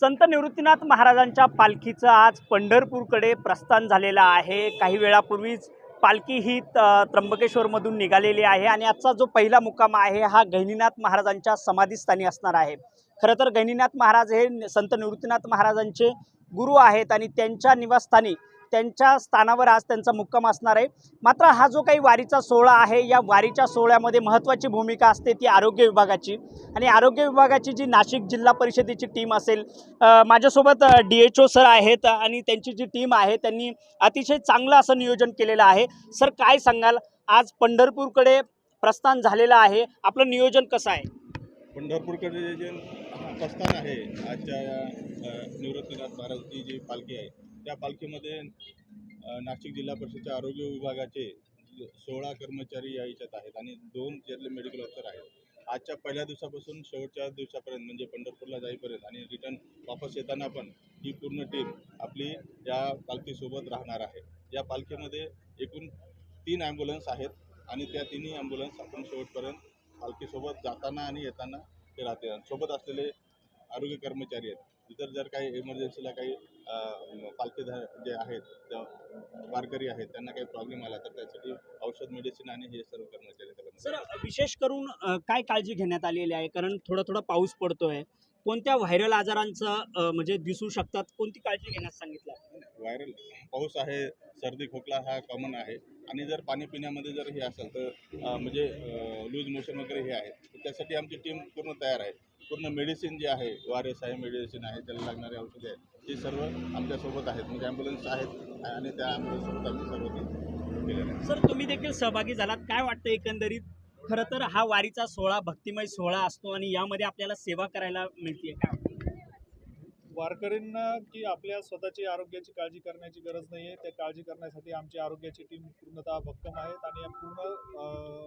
संत निवृत्तीनाथ महाराजांच्या पालखीचं आज पंढरपूरकडे प्रस्थान झालेलं आहे. काही वेळापूर्वीच पालखी ही त- त्र्यंबकेश्वरमधून निघालेली आहे आणि आजचा जो पहिला मुक्काम आहे हा गहिनीनाथ महाराजांच्या समाधीस्थानी असणार आहे. खरं तर गहिनीनाथ महाराज हे संत निवृत्तीनाथ महाराजांचे गुरु आहेत आणि त्यांच्या निवासस्थानी त्यांच्या स्थानावर आज त्यांचा मुक्काम असणार आहे. मात्र हा जो काही वारीचा सोहळा आहे या वारीच्या सोहळ्यामध्ये महत्त्वाची भूमिका असते ती आरोग्य विभागाची. आणि आरोग्य विभागाची जी नाशिक जिल्हा परिषदेची टीम असेल माझ्यासोबत डी एच ओ सर आहेत आणि त्यांची जी टीम आहे त्यांनी अतिशय चांगलं असं नियोजन केलेलं आहे. सर काय सांगाल? आज पंढरपूरकडे प्रस्थान झालेलं आहे. आपलं नियोजन कसं आहे? पंढरपूरकडे जे प्रस्थान आहे आजच्या निवृत्तीनाथ महाराजची जी पालखी आहे त्या पालखीमध्ये नाशिक जिल्हा परिषदच्या आरोग्य विभागाचे सोळा कर्मचारी या याच्यात आहेत आणि दोन त्यातले मेडिकल ऑफिसर आहेत. आजच्या पहिल्या दिवसापासून शेवटच्या दिवसापर्यंत म्हणजे पंढरपूरला जाईपर्यंत आणि रिटर्न वापस येताना पण ही पूर्ण टीम आपली या पालखीसोबत राहणार आहे. या पालखीमध्ये एकूण तीन ॲम्ब्युलन्स आहेत आणि त्या तिन्ही ॲम्ब्युलन्स आपण शेवटपर्यंत पालखीसोबत जाताना आणि येताना ते राहते सोबत असलेले आरोग्य कर्मचारी आहेत. इतर जर काही इमर्जन्सीला काही पालखीधार जे आहेत वारकरी आहेत त्यांना काही प्रॉब्लेम आला तर त्यासाठी औषध मेडिसिन आणि हे सर्व कर्मचारी सर विशेष करून काय काळजी घेण्यात आलेली आहे? कारण थोडा थोडा पाऊस पडतोय. कोणत्या व्हायरल आजारांचं म्हणजे दिसू शकतात? कोणती काळजी घेण्यास सांगितलं? व्हायरल. पाऊस आहे सर्दी खोकला हा कॉमन आहे. आणि जर पाणी पिण्यामध्ये जर हे असेल तर म्हणजे लूज मोशन वगैरे हे आहे. त्यासाठी आमची टीम पूर्ण तयार आहे. पूर्ण मेडिसिन जे आहे वार एस आहे मेडिसिन आहे त्याला लागणारे औषधे आहेत ते सर्व आमच्यासोबत आहेत. म्हणजे ॲम्ब्युलन्स आहेत आणि त्या ॲम्ब्युलन्ससोबत आम्ही सर्व सर तुम्ही देखील सहभागी झालात. काय वाटतं एकंदरीत? खरं तर हा वारीचा सोहळा भक्तिमय सोहळा असतो आणि यामध्ये आपल्याला सेवा करायला मिळते काय वारकऱ्यांना की आपल्या स्वतःची आरोग्याची काळजी करण्याची गरज नाही आहे त्या काळजी करण्यासाठी आमची आरोग्याची टीम पूर्णतः भक्कम आहेत आणि पूर्ण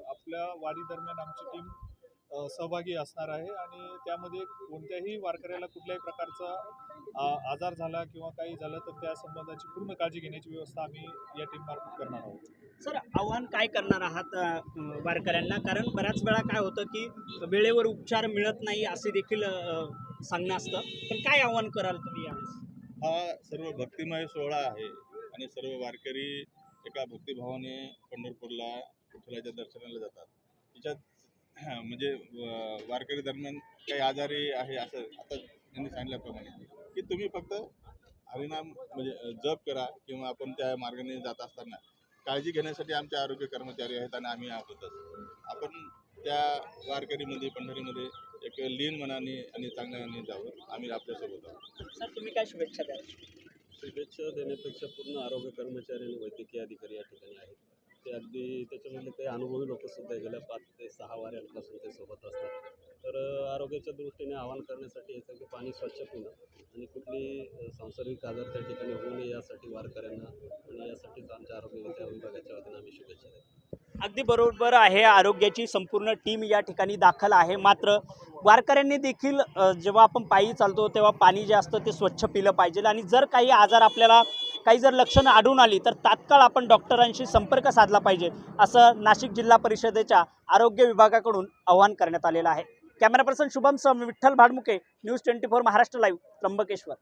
आपल्या वारी दरम्यान आमची टीम सहभागी असणार आहे आणि त्यामध्ये कोणत्याही वारकऱ्याला कुठल्याही प्रकारचा आजार झाला किंवा काही झालं तर त्या संबंधाची पूर्ण काळजी घेण्याची व्यवस्था आम्ही या टीममार्फत करणार आहोत. सर आव्हान काय करणार आहात वारकऱ्यांना? कारण बऱ्याच वेळा काय होतं की वेळेवर उपचार मिळत नाही असे देखील सांगणं असतं. पण काय आव्हान कराल तुम्ही यावेळेस? हा सर्व भक्तिमय सोहळा आहे आणि सर्व वारकरी एका भक्तिभावाने पंढरपूरला विठ्ठलाच्या दर्शनाला जातात. त्याच्यात म्हणजे वारकरी दरम्यान काही आजारी आहे असं आता त्यांनी सांगितल्याप्रमाणे की तुम्ही फक्त हरिनाम म्हणजे जप करा किंवा आपण त्या मार्गाने जात असताना काळजी घेण्यासाठी आमचे आरोग्य कर्मचारी आहेत आणि आम्ही आहोतच. आपण त्या वारकरीमध्ये पंढरीमध्ये एक लीन मनाने आणि चांगल्याने जावं. आम्ही आपल्यासोबत आहोत. सर तुम्ही काय शुभेच्छा द्याल? शुभेच्छा देण्यापेक्षा पूर्ण आरोग्य कर्मचारी आणि वैद्यकीय अधिकारी या ठिकाणी आहेत. ते अगदी त्याच्यामधले काही अनुभवी लोकंसुद्धा गेल्या पाच ते सहा वाऱ्यांपासून ते सोबत असतात. तर आरोग्याच्या दृष्टीने आवाहन करण्यासाठी हे सगळं पाणी स्वच्छ पिणं आणि कुठली सांसर्गिक आजार त्या ठिकाणी होऊ नये यासाठी वारकऱ्यांना आमच्या आरोग्य विभागाच्या वतीनं आम्ही शुभेच्छा देतो. अगदी बरोबर आहे. आरोग्याची संपूर्ण टीम या ठिकाणी दाखल आहे. मात्र वारकऱ्यांनी देखील जेव्हा आपण पायी चालतो तेव्हा पाणी जे असतं ते स्वच्छ पिलं पाहिजे. आणि जर काही आजार आपल्याला काही जर लक्षणं आढळून आली तर तात्काळ आपण डॉक्टरांशी संपर्क साधला पाहिजे असं नाशिक जिल्हा परिषदेच्या आरोग्य विभागाकडून आवाहन करण्यात आलेलं आहे. कॅमेरा पर्सन शुभम सम Vitthal Bhadmuke news twenty four Maharashtra live Trimbakeshwar.